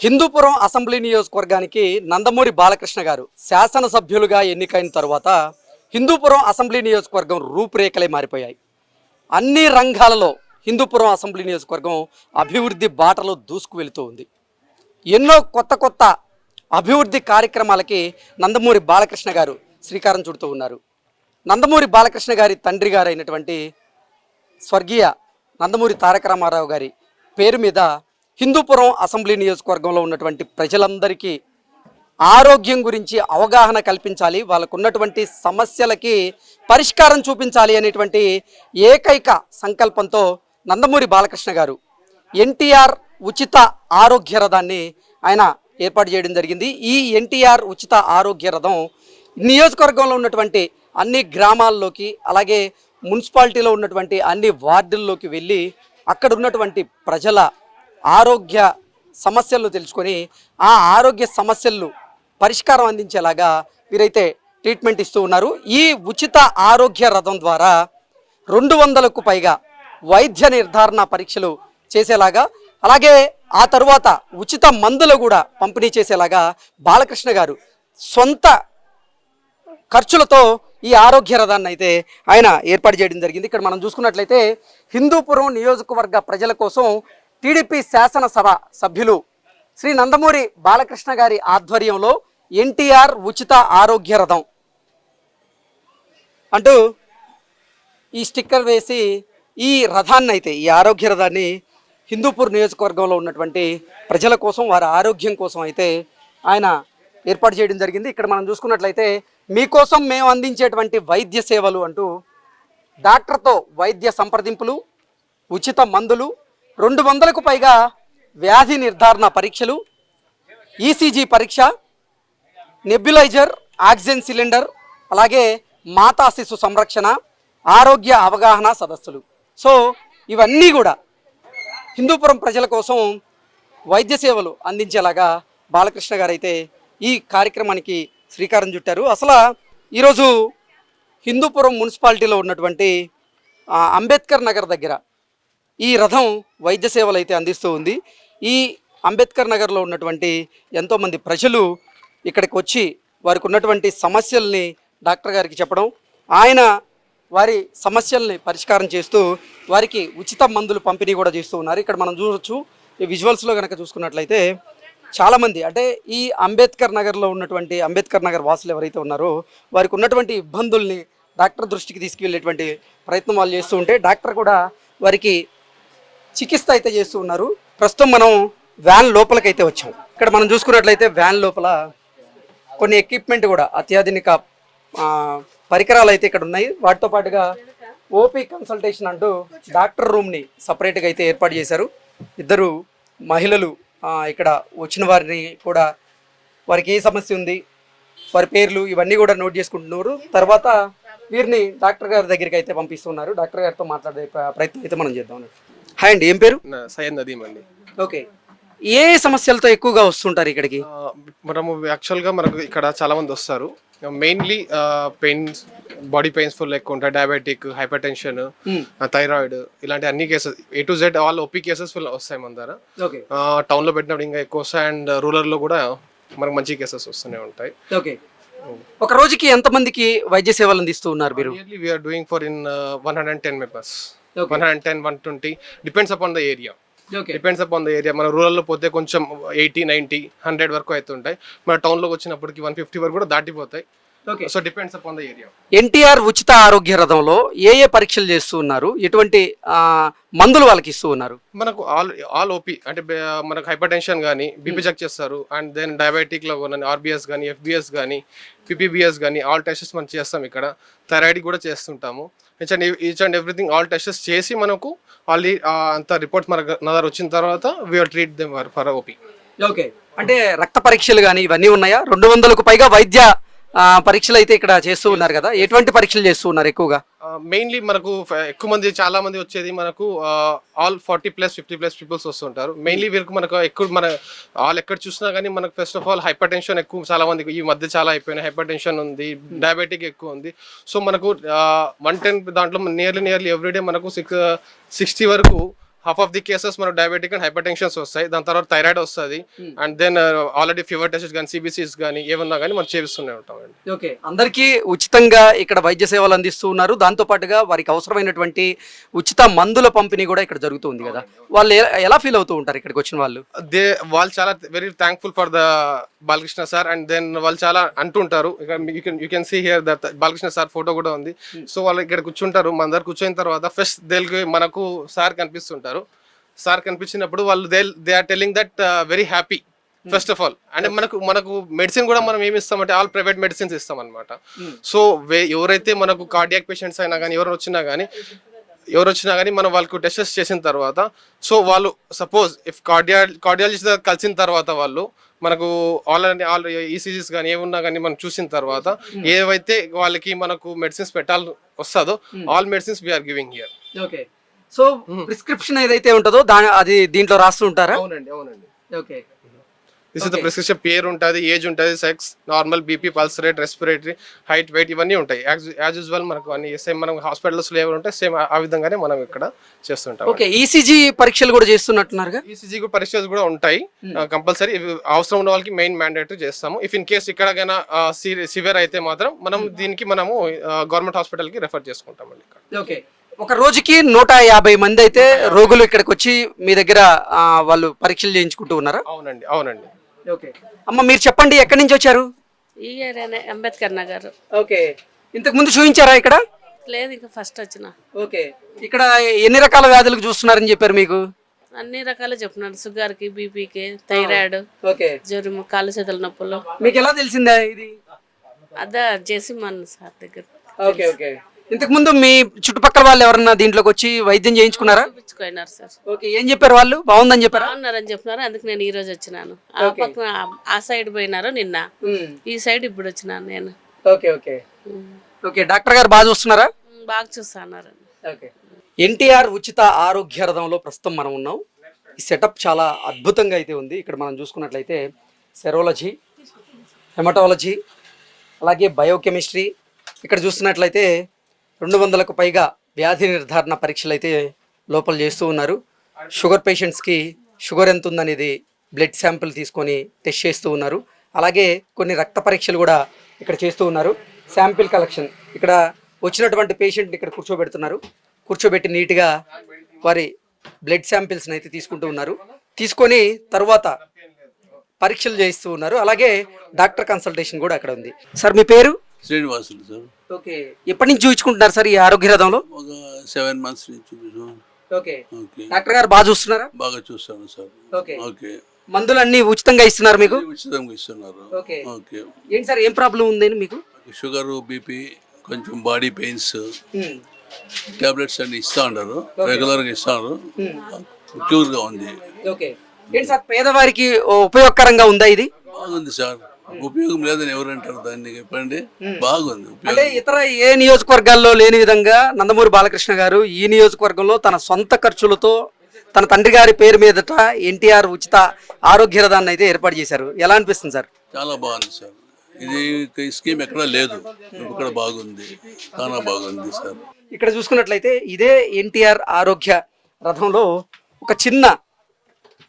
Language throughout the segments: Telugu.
హిందూపురం అసెంబ్లీ నియోజకవర్గానికి నందమూరి బాలకృష్ణ గారు శాసనసభ్యులుగా ఎన్నికైన తర్వాత హిందూపురం అసెంబ్లీ నియోజకవర్గం రూపురేఖలే మారిపోయాయి. అన్ని రంగాలలో హిందూపురం అసెంబ్లీ నియోజకవర్గం అభివృద్ధి బాటలో దూసుకు వెళుతూ ఉంది. ఎన్నో కొత్త కొత్త అభివృద్ధి కార్యక్రమాలకి నందమూరి బాలకృష్ణ గారు శ్రీకారం చుడుతూ ఉన్నారు. నందమూరి బాలకృష్ణ గారి తండ్రి గారైనటువంటి స్వర్గీయ నందమూరి తారక రామారావు గారి పేరు మీద హిందూపురం అసెంబ్లీ నియోజకవర్గంలో ఉన్నటువంటి ప్రజలందరికీ ఆరోగ్యం గురించి అవగాహన కల్పించాలి వాళ్ళకు ఉన్నటువంటి సమస్యలకి పరిష్కారం చూపించాలి అనేటువంటి ఏకైక సంకల్పంతో నందమూరి బాలకృష్ణ గారు ఎన్టీఆర్ ఉచిత ఆరోగ్య రథాన్ని ఆయన ఏర్పాటు చేయడం జరిగింది. ఈ ఎన్టీఆర్ ఉచిత ఆరోగ్య రథం నియోజకవర్గంలో ఉన్నటువంటి అన్ని గ్రామాల్లోకి అలాగే మున్సిపాలిటీలో ఉన్నటువంటి అన్ని వార్డుల్లోకి వెళ్ళి అక్కడ ఉన్నటువంటి ప్రజల ఆరోగ్య సమస్యలను తెలుసుకొని ఆ ఆరోగ్య సమస్యలు పరిష్కారం అందించేలాగా వీరైతే ట్రీట్మెంట్ ఇస్తూ ఉన్నారు. ఈ ఉచిత ఆరోగ్య రథం ద్వారా రెండు వందలకు పైగా వైద్య నిర్ధారణ పరీక్షలు చేసేలాగా అలాగే ఆ తరువాత ఉచిత మందులు కూడా పంపిణీ చేసేలాగా బాలకృష్ణ గారు సొంత ఖర్చులతో ఈ ఆరోగ్య రథాన్ని అయితే ఆయన ఏర్పాటు చేయడం జరిగింది. ఇక్కడ మనం చూసుకున్నట్లయితే హిందూపురం నియోజకవర్గ ప్రజల కోసం టీడీపీ శాసనసభ సభ్యులు శ్రీ నందమూరి బాలకృష్ణ గారి ఆధ్వర్యంలో ఎన్టీఆర్ ఉచిత ఆరోగ్య రథం. అంటూ ఈ స్టిక్కర్ వేసి ఈ రథాన్ని అయితే ఈ ఆరోగ్య రథాన్ని హిందూపూర్ నియోజకవర్గంలో ఉన్నటువంటి ప్రజల కోసం వారి ఆరోగ్యం కోసం అయితే ఆయన ఏర్పాటు చేయడం జరిగింది. ఇక్కడ మనం చూసుకున్నట్లయితే మీకోసం మేము అందించేటువంటి వైద్య సేవలు అంటూ డాక్టర్తో వైద్య సంప్రదింపులు ఉచిత మందులు రెండు వందలకు పైగా వ్యాధి నిర్ధారణ పరీక్షలు ఈసీజీ పరీక్ష నెబ్యులైజర్ ఆక్సిజన్ సిలిండర్ అలాగే మాతా శిశు సంరక్షణ ఆరోగ్య అవగాహన సదస్సులు. సో ఇవన్నీ కూడా హిందూపురం ప్రజల కోసం వైద్య సేవలు అందించేలాగా బాలకృష్ణ గారు అయితే ఈ కార్యక్రమానికి శ్రీకారం చుట్టారు. అసలు ఈరోజు హిందూపురం మున్సిపాలిటీలో ఉన్నటువంటి అంబేద్కర్ నగర్ దగ్గర ఈ రథం వైద్య సేవలు అయితే అందిస్తూ ఉంది. ఈ అంబేద్కర్ నగర్లో ఉన్నటువంటి ఎంతోమంది ప్రజలు ఇక్కడికి వచ్చి వారికి ఉన్నటువంటి సమస్యల్ని డాక్టర్ గారికి చెప్పడం ఆయన వారి సమస్యల్ని పరిష్కారం చేస్తూ వారికి ఉచిత మందులు పంపిణీ కూడా చేస్తూ ఉన్నారు. ఇక్కడ మనం చూడొచ్చు ఈ విజువల్స్లో కనుక చూసుకున్నట్లయితే చాలామంది అంటే ఈ అంబేద్కర్ నగర్లో ఉన్నటువంటి అంబేద్కర్ నగర్ వాసులు ఎవరైతే ఉన్నారో వారికి ఉన్నటువంటి ఇబ్బందుల్ని డాక్టర్ దృష్టికి తీసుకువెళ్ళేటువంటి ప్రయత్నం వాళ్ళు చేస్తూ ఉంటే డాక్టర్ కూడా వారికి చికిత్స అయితే చేస్తూ ఉన్నారు. ప్రస్తుతం మనం వ్యాన్ లోపలికైతే వచ్చాం. ఇక్కడ మనం చూసుకున్నట్లయితే వ్యాన్ లోపల కొన్ని ఎక్విప్మెంట్ కూడా అత్యాధునిక పరికరాలు అయితే ఇక్కడ ఉన్నాయి. వాటితో పాటుగా ఓపీ కన్సల్టేషన్ అంటూ డాక్టర్ రూమ్ని సపరేట్గా అయితే ఏర్పాటు చేశారు. ఇద్దరు మహిళలు ఇక్కడ వచ్చిన వారిని కూడా వారికి ఏ సమస్య ఉంది వారి పేర్లు ఇవన్నీ కూడా నోట్ చేసుకుంటున్నారు. తర్వాత వీరిని డాక్టర్ గారి దగ్గరికి అయితే పంపిస్తున్నారు. డాక్టర్ గారితో మాట్లాడే ప్రయత్నం అయితే మనం చేద్దాం హాయ్ అండి ఏం పేరు? సయ్యద్ నదీం అండి. ఓకే. ఏ సమస్యలతో ఎక్కువగా వస్తుంటారు ఇక్కడికి? మనము యాక్చువల్గా మనకు ఇక్కడ చాలా మంది వస్తారు. Mainly pains body pains full ఎక్కువ ఉంటాయి. Diabetic hypertension. థైరాయిడ్ ఇలాంటి అన్ని cases A to Z all OP cases full వస్తాయి మన దగ్గర. ఓకే. టౌన్లో పెట్టినప్పుడు ఇంకా ఎక్కువ వస్తాయి. అండ్ రూరల్లో కూడా మనకు మంచి కేసెస్ వస్తూనే ఉంటాయి. ఓకే. ఒక రోజుకి ఎంతమందికి వైద్య సేవలు అందిస్తూ ఉన్నారు మీరు? We're doing for in one hundred ten members. One hundred ten one twenty depends upon the area okay depends upon the area మన రూరల్లో పోతే కొంచెం ఎయిటీ నైంటీ హండ్రెడ్ వరకు అవుతుంటాయి మన టౌన్లోకి వచ్చినప్పటికి వన్ ఫిఫ్టీ వరకు కూడా దాటిపోతాయి. Okay so depends upon the area NTR ఉచిత ఆరోగ్య రథంలో ఏ ఏ పరీక్షలు చేస్తూ ఉన్నారు? ఎటువంటి ఆ, మందులు వాళ్ళకి ఇస్తూ ఉన్నారు? మనకు ఆల్ ఆల్ ఓపీ అంటే మనకు హైపర్ టెన్షన్ కానీ బీపీ చెక్ చేస్తారు. అండ్ దెన్ డయాబెటిక్లో కానీ ఆర్బిఎస్ కానీ ఎఫ్బిఎస్ కానీ పిపిబిఎస్ కానీ ఆల్ టెస్టెస్ మనం చేస్తాం ఇక్కడ. థైరాయిడ్ కూడా చేస్తుంటాము. Each and each and everything all tests చేసి మనకు ఆల్రెడీ అంత రిపోర్ట్స్ మన నదర్ వచ్చిన తర్వాత we treat them for OP okay అంటే రక్త పరీక్షలు కానీ ఇవన్నీ ఉన్నాయా? రెండు వందలకు పైగా వైద్య పరీక్షలు అయితే ఇక్కడ చేస్తూ ఉన్నారు కదా. ఎటువంటి పరీక్షలు చేస్తూ ఉన్నారు ఎక్కువగా? మెయిన్లీ మనకు ఎక్కువ మంది చాలా మంది వచ్చేది మనకు all forty plus fifty plus peoples వస్తుంటారు. మెయిన్లీ వీరికి మనకు ఎక్కువ మన ఆల్ ఎక్కడ చూసినా కానీ మనకు first of all hypertension ఎక్కువ చాలా మందికి ఈ మధ్య చాలా అయిపోయినాయి. హైపర్ టెన్షన్ ఉంది డయాబెటిక్ ఎక్కువ ఉంది. సో మనకు వన్ టెన్ దాంట్లో నియర్లీ నియర్లీ ఎవ్రీడే మనకు సిక్స్ సిక్స్టీ వరకు హాఫ్ ఆఫ్ ది కేసెస్ మనకు డయాబెటిక్ అండ్ హైపర్ టెన్షన్స్ వస్తాయి. దాని తర్వాత థైరాయిడ్ వస్తుంది. And then already fever test కానీ సిబిసిస్ కానీ ఏమన్నా కానీ మనం చేపిస్తూనే ఉంటాం అండి. ఓకే. అందరికీ ఉచితంగా ఇక్కడ వైద్య సేవలు అందిస్తూ ఉన్నారు. దాంతో పాటుగా వారికి అవసరమైనటువంటి ఉచిత మందుల పంపిణీ కూడా ఇక్కడ జరుగుతుంది కదా. వాళ్ళు ఎలా ఫీల్ అవుతూ ఉంటారు ఇక్కడికి వచ్చిన వాళ్ళు? దే వాళ్ళు చాలా very thankful for the Balakrishna sir and then వాళ్ళు చాలా అంటుంటారు. You can see here that Balakrishna sir photo కూడా ఉంది. సో వాళ్ళు ఇక్కడ కూర్చుంటారు. మన దగ్గర కూర్చొని తర్వాత ఫస్ట్ దేనికి మనకు సార్ కనిపిస్తుంటారు. సార్ కనిపించినప్పుడు వాళ్ళు they they are telling that very happy first of all అంటే మనకు మనకు మెడిసిన్ కూడా మనం ఏమి ఇస్తామంటే ఆల్ ప్రైవేట్ మెడిసిన్స్ ఇస్తాం అనమాట సో ఎవరైతే మనకు కార్డియాక్ పేషెంట్స్ అయినా కానీ ఎవరు వచ్చినా కానీ ఎవరు వచ్చినా కానీ మనం వాళ్ళకు టెస్టెస్ చేసిన తర్వాత సో వాళ్ళు సపోజ్ ఇఫ్ కార్డియా కార్డియాలజిస్ట్ కలిసిన తర్వాత వాళ్ళు మనకు ఆల్ ఆల్ ఈసీజీస్ కానీ ఏమున్నా కానీ మనం చూసిన తర్వాత ఏవైతే వాళ్ళకి మనకు మెడిసిన్స్ పెట్టాలి వస్తుందో all medicines we're giving here okay so prescription ఏదైతే ఉంటుందో దాని అది దీంట్లో రాస్తూ ఉంటారా? అవునండి అవునండి. Okay this is the prescription పేరు ఉంటుంది ఏజ్ ఉంటుంది sex normal BP pulse rate respiratory height weight ఇవన్నీ ఉంటాయి. యాజ్ యూజువల్ మనకు అన్ని సేమ్ మనం హాస్పిటల్స్ ఏవి ఉంటాయి సేమ్ ఆ విధంగానే మనం ఇక్కడ చేస్తుంటాం. ఓకే ఈసీజీ పరీక్షలు కూడా చేస్తున్నట్టున్నారుగా? ఈసీజీ పరీక్షలు కూడా ఉంటాయి. కంపల్సరీ అవసరం ఉన్న వాళ్ళకి మెయిన్ మ్యాండేటరీ చేస్తాము. ఇఫ్ ఇన్ కేస్ ఎక్కడికైనా సివియర్ అయితే మాత్రం మనం దీనికి మనము గవర్నమెంట్ హాస్పిటల్కి రెఫర్ చేసుకుంటాం అండి ఇక్కడ. ఓకే ఒక రోజుకి నూట యాభై మంది అయితే రోగులు ఇక్కడికి వచ్చి మీ దగ్గర వాళ్ళు పరీక్షలు చేయించుకుంటూ ఉన్నారా? అవునండి అవునండి. ఓకే అమ్మ మీరు చెప్పండి ఎక్కడి నుంచి వచ్చారు? అంబేద్కర్ నగర్. ఓకే ఇంతకు ముందు చూపించారా ఇక్కడ? లేదు ఇంకా ఫస్ట్ వచ్చిన. ఓకే ఇక్కడ ఎన్ని రకాల వ్యాధులకు చూస్తున్నారని చెప్పారు మీకు? అన్ని రకాలు చెప్తున్నాడు. షుగర్కి బీపీకి థైరాయిడ్ ఓకే జ్వరము కాళ్ళు చేతుల నొప్పులు. మీకు ఎలా తెలిసిందా ఇది? అదా జేసిమన్ సార్ దగ్గర. ఓకే ఓకే ఇంతకు ముందు మీ చుట్టుపక్కల వాళ్ళు ఎవరన్నా దీంట్లోకి వచ్చి వైద్యం చేయించుకున్నారా? చూపించుకున్నారు సార్. ఓకే ఏం చెప్పారు వాళ్ళు? బాగుందని చెప్పారా? బాగున్నారని చెప్పినారు అందుకు నేను ఈ రోజు వచ్చినాను. ఆ పక్కన ఆ- సైడ్ పోయినారు నిన్న. ఈ సైడ్ ఇప్పుడు వచ్చినాను నేను. Okay okay. ఓకే డాక్టర్ గారు బాగా చూస్తున్నారా? బాగా చూస్తున్నారు ఓకే. ఎన్టీఆర్ ఉచిత ఆరోగ్య రథంలో ప్రస్తుతం మనం ఉన్నాం. ఈ సెటప్ చాలా అద్భుతంగా అయితే ఉంది. ఇక్కడ మనం చూసుకున్నట్లయితే సెరోలజీ హెమటాలజీ అలాగే బయోకెమిస్ట్రీ. ఇక్కడ చూస్తున్నట్లయితే రెండు వందలకు పైగా వ్యాధి నిర్ధారణ పరీక్షలు అయితే లోపల చేస్తూ ఉన్నారు. షుగర్ పేషెంట్స్కి షుగర్ ఎంత ఉందనేది బ్లడ్ శాంపిల్ తీసుకొని టెస్ట్ చేస్తూ ఉన్నారు. అలాగే కొన్ని రక్త పరీక్షలు కూడా ఇక్కడ చేస్తూ ఉన్నారు. Sample collection. ఇక్కడ వచ్చినటువంటి పేషెంట్ని ఇక్కడ కూర్చోబెడుతున్నారు. కూర్చోబెట్టి నీట్గా వారి బ్లడ్ శాంపిల్స్ని అయితే తీసుకుంటూ ఉన్నారు. తీసుకొని తర్వాత పరీక్షలు చేయిస్తూ ఉన్నారు. అలాగే డాక్టర్ కన్సల్టేషన్ కూడా అక్కడ ఉంది. సార్ మీ పేరు? శ్రీనివాసులు సార్. ఓకే. ఎప్పటి నుంచి చూపించుకుంటున్నారు సార్ ఈ ఆరోగ్య రథంలో? ఒక సెవెన్ మంత్స్ నుంచి ఓకే. ఓకే. డాక్టర్ గారు బాగా చూస్తున్నారా? బాగా చూస్తాను సార్. ఓకే. ఓకే. మందులు అన్ని ఉచితంగా ఇస్తున్నారు మీకు? ఉచితంగా ఇస్తున్నారు. ఓకే. ఓకే. ఏంటి సార్ ఏం ప్రాబ్లం ఉందని మీకు? షుగర్ బీపీ కొంచెం బాడీ పెయిన్స్. టాబ్లెట్స్ అన్ని ఇస్తా ఉన్నారు రెగ్యులర్గా ఇస్తారు. క్యూర్గా ఉంది. ఓకే. ఏంటి సార్ పేదవారికి ఉపయోగకరంగా ఉందా ఇది? బాగుంది సార్. ఉపయోగం లేదని ఎవరంటారు దాన్ని చెప్పండి? బాగుంది అంటే ఇతర ఏ నియోజకవర్గాల్లో లేని విధంగా నందమూరి బాలకృష్ణ గారు ఈ నియోజకవర్గంలో తన సొంత ఖర్చులతో తన తండ్రి గారి పేరు మీదట ఎన్టీఆర్ ఉచిత ఆరోగ్య రథాన్ని అయితే ఏర్పాటు చేశారు. ఎలా అనిపిస్తుంది సార్? చాలా బాగుంది సార్. ఇది స్కీమ్ ఎక్కడా లేదు. ఇక్కడ బాగుంది. చాలా బాగుంది సార్. ఇక్కడ చూసుకున్నట్లయితే ఇదే ఎన్టీఆర్ ఆరోగ్య రథంలో ఒక చిన్న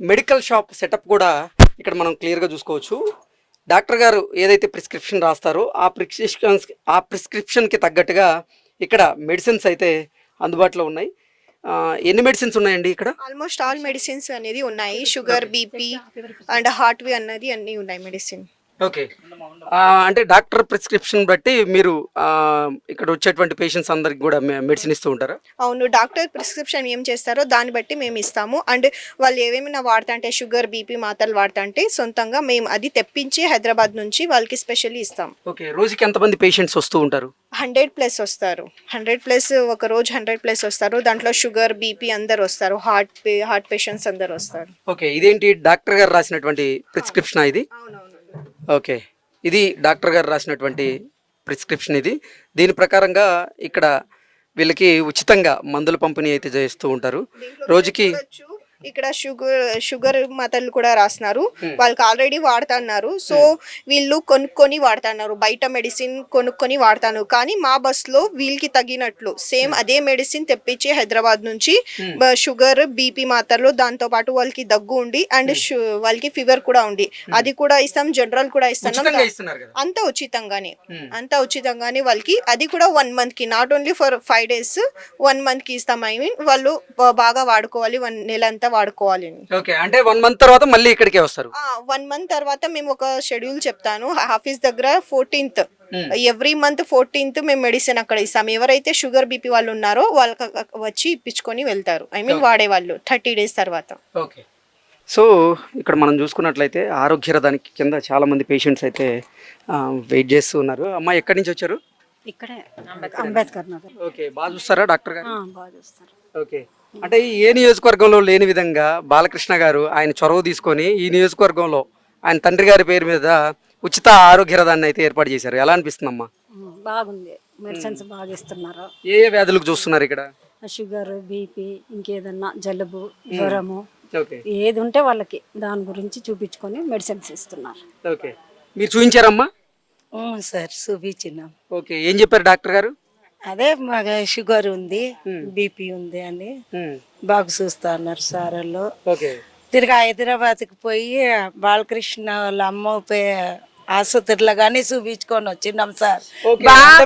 మెడికల్ షాప్ సెటప్ కూడా ఇక్కడ మనం క్లియర్గా చూసుకోవచ్చు. డాక్టర్ గారు ఏదైతే ప్రిస్క్రిప్షన్ రాస్తారో ఆ ప్రిస్క్రిప్షన్స్ ఆ ప్రిస్క్రిప్షన్కి తగ్గట్టుగా ఇక్కడ మెడిసిన్స్ అయితే అందుబాటులో ఉన్నాయి. ఆ, ఎన్ని మెడిసిన్స్ ఉన్నాయండి ఇక్కడ? ఆల్మోస్ట్ ఆల్ మెడిసిన్స్ అనేది ఉన్నాయి. షుగర్ బీపీ అండ్ హార్ట్వి అన్నది అన్నీ ఉన్నాయి మెడిసిన్. ఓకే. అంటే డాక్టర్ ప్రిస్క్రిప్షన్ బట్టి మీరు ఇక్కడ వచ్చేటువంటి పేషెంట్స్ అందరికి కూడా మెడిసిన్ ఇస్తూ ఉంటారా? అవును డాక్టర్ ప్రిస్క్రిప్షన్ ఏం చేస్తారో దాన్ని బట్టి మేము ఇస్తాము. అండ్ వాళ్ళు ఏమేమైనా వాడతా అంటే షుగర్ బీపీ మాత్రలు వాడతా అంటే సొంతంగా మేము అది తెప్పించి హైదరాబాద్ నుంచి వాళ్ళకి స్పెషల్లీ ఇస్తాం. ఓకే రోజుకి ఎంతమంది పేషెంట్స్ వస్తూ ఉంటారు? హండ్రెడ్ ప్లస్ వస్తారు. హండ్రెడ్ ప్లస్ ఒక రోజు హండ్రెడ్ ప్లస్ వస్తారు. దాంట్లో షుగర్ బీపీ అందరు వస్తారు. హార్ట్ హార్ట్ పేషెంట్స్ అందరు వస్తారు. ఓకే ఇదేంటి డాక్టర్ గారు రాసినటువంటి ప్రిస్క్రిప్షన్ ఇది? అవునవును. ఓకే. ఇది డాక్టర్ గారు రాసినటువంటి ప్రిస్క్రిప్షన్ ఇది. దీని ప్రకారంగా ఇక్కడ వీళ్ళకి ఉచితంగా మందుల పంపిణీ అయితే చేస్తూ ఉంటారు. రోజుకి ఇక్కడ షుగర్ షుగర్ మాతలు కూడా రాస్తున్నారు. వాళ్ళకి ఆల్రెడీ వాడుతున్నారు. సో వీళ్ళు కొనుక్కొని వాడుతున్నారు. బయట మెడిసిన్ కొనుక్కొని వాడతాను. కానీ మా బస్లో వీళ్ళకి తగినట్లు సేమ్ అదే మెడిసిన్ తెప్పించి హైదరాబాద్ నుంచి షుగర్ బీపీ మాత్రలు దాంతో పాటు వాళ్ళకి దగ్గు ఉండి అండ్ వాళ్ళకి ఫీవర్ కూడా ఉంది. అది కూడా ఇస్తాం జనరల్ కూడా కదా. అంతా ఉచితంగానే. అంతా ఉచితంగానే వాళ్ళకి అది కూడా వన్ మంత్కి. Not only for five days one మంత్కి ఇస్తాం. ఐ మీన్ వాళ్ళు బాగా వాడుకోవాలి. వన్ నెల అంతా వాడుకోవాలి అని ఓకే అంటే వన్ మంత్ తర్వాత మళ్ళీ ఇక్కడికే వస్తారు. వన్ మంత్ తర్వాత మేము ఒక షెడ్యూల్ చెప్తాను. ఆఫీస్ దగ్గర ఫోర్టీన్త్ ఎవ్రీ మంత్ ఫోర్టీన్త్ మేము మెడిసిన్ అక్కడ ఇస్తాం. ఎవరైతే షుగర్ బీపీ వాళ్ళు ఉన్నారో వాళ్ళకి వచ్చి ఇప్పించుకొని వెళ్తారు. ఐ మీన్ వాడే వాళ్ళు థర్టీ డేస్ తర్వాత. ఓకే సో ఇక్కడ మనం చూసుకున్నట్లయితే ఆరోగ్య రథానికి కింద చాలా మంది పేషెంట్స్ అయితే వెయిట్ చేస్తూ ఉన్నారు. అమ్మ ఎక్కడి నుంచి వచ్చారు? ఇక్కడే అంబేద్కర్ నగర్. ఓకే బాగా చూస్తారా డాక్టర్ గారు? ఆ, బాగా చూస్తారు. ఓకే. అంటే ఈ ఏ నియోజకవర్గంలో లేని విధంగా బాలకృష్ణ గారు ఆయన చొరవ తీసుకొని ఈ నియోజకవర్గంలో ఆయన తండ్రి గారి పేరు మీద ఉచిత ఆరోగ్య రథాన్ని అయితే ఏర్పాటు చేశారు. ఎలా అనిపిస్తుందమ్మా? బాగుంది. మెడిసిన్స్ బాగా ఇస్తున్నారు. ఏ ఏ వ్యాధులకు చూస్తున్నారు ఇక్కడ? షుగర్ బీపీ ఇంకేదన్నా జలుబు జ్వరము ఓకే. ఏది ఉంటే వాళ్ళకి దాని గురించి చూపించుకొని మెడిసిన్స్ ఇస్తున్నారు. ఓకే. మీరు చూపించారమ్మా? సార్ చూపించినాం. ఓకే. ఏం చెప్పారు డాక్టర్ గారు? అదే మాకు షుగర్ ఉంది బీపీ ఉంది అని బాగా చూస్తా అన్నారు సార్ వాళ్ళు. తిరిగి హైదరాబాద్కి పోయి బాలకృష్ణ వాళ్ళ అమ్మ ఆసుపత్రిలో కానీ చూపించుకొని వచ్చినాం సార్.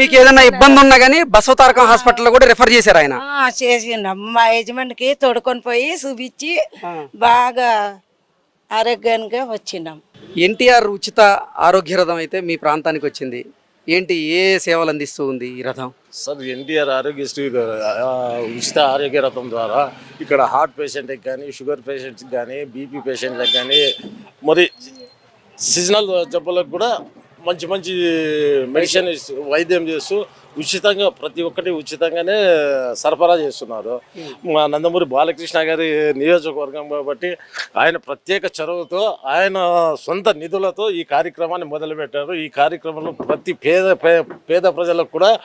మీకు ఏదైనా ఇబ్బంది ఉన్నా కానీ బసవతారకం హాస్పిటల్లో కూడా రిఫర్ చేశారు ఆయన. చేసినాం మా యజమానికి తోడుకొని పోయి చూపించి బాగా ఆరోగ్యంగా వచ్చినాం. ఎన్టీఆర్ ఉచిత ఆరోగ్య రథం అయితే మీ ప్రాంతానికి వచ్చింది. ఏంటి ఏ సేవలు అందిస్తూ ఉంది ఈ రథం? సార్ ఎన్టీఆర్ ఆరోగ్యశ్రీ ఉచిత ఆరోగ్య రథం ద్వారా ఇక్కడ హార్ట్ పేషెంట్కి కానీ షుగర్ పేషెంట్స్కి కానీ బీపీ పేషెంట్లకు కానీ మరి సీజనల్ జబ్బులకు కూడా మంచి మంచి మెడిసిన్ ఇస్తూ వైద్యం చేస్తూ ఉచితంగా ప్రతి ఒక్కటి ఉచితంగానే సరఫరా చేస్తున్నారు. మా నందమూరి బాలకృష్ణ గారి నియోజకవర్గం కాబట్టి ఆయన ప్రత్యేక చొరవతో ఆయన సొంత నిధులతో ఈ కార్యక్రమాన్ని మొదలుపెట్టారు. ఈ కార్యక్రమంలో ప్రతి పేద పే- పేద ప్రజలకు కూడా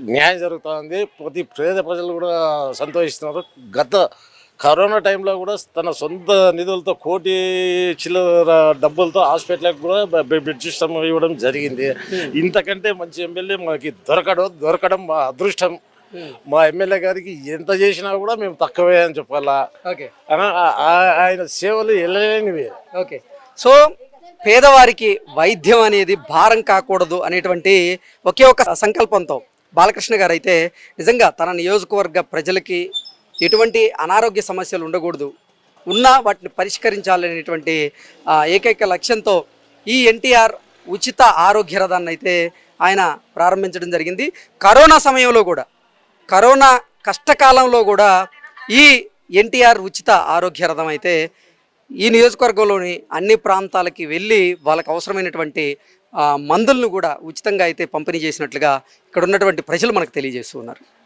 న్యాయం జరుగుతుంది. ప్రతి పేద ప్రజలు కూడా సంతోషిస్తున్నారు. గత కరోనా టైంలో కూడా తన సొంత నిధులతో కోటి చిల్లర డబ్బులతో హాస్పిటల్కి కూడా బెడ్ సిస్టమ్ ఇవ్వడం జరిగింది. ఇంతకంటే మంచి ఎమ్మెల్యే మనకి దొరకడం దొరకడం మా అదృష్టం. మా ఎమ్మెల్యే గారికి ఎంత చేసినా కూడా మేము తక్కువే అని చెప్పాలా. ఆయన సేవలు వెళ్ళలేనివి ఓకే. సో పేదవారికి వైద్యం అనేది భారం కాకూడదు అనేటువంటి ఒకే ఒక సంకల్పంతో బాలకృష్ణ గారు అయితే నిజంగా తన నియోజకవర్గ ప్రజలకి ఎటువంటి అనారోగ్య సమస్యలు ఉండకూడదు. ఉన్నా వాటిని పరిష్కరించాలనేటువంటి ఏకైక లక్ష్యంతో ఈ ఎన్టీఆర్ ఉచిత ఆరోగ్య రథాన్ని అయితే ఆయన ప్రారంభించడం జరిగింది. కరోనా సమయంలో కూడా కరోనా కష్టకాలంలో కూడా ఈ ఎన్టీఆర్ ఉచిత ఆరోగ్య రథం అయితే ఈ నియోజకవర్గంలోని అన్ని ప్రాంతాలకి వెళ్ళి వాళ్ళకి అవసరమైనటువంటి మందులను కూడా ఉచితంగా అయితే పంపిణీ చేసినట్లుగా ఇక్కడ ఉన్నటువంటి ప్రజలు మనకు తెలియజేస్తున్నారు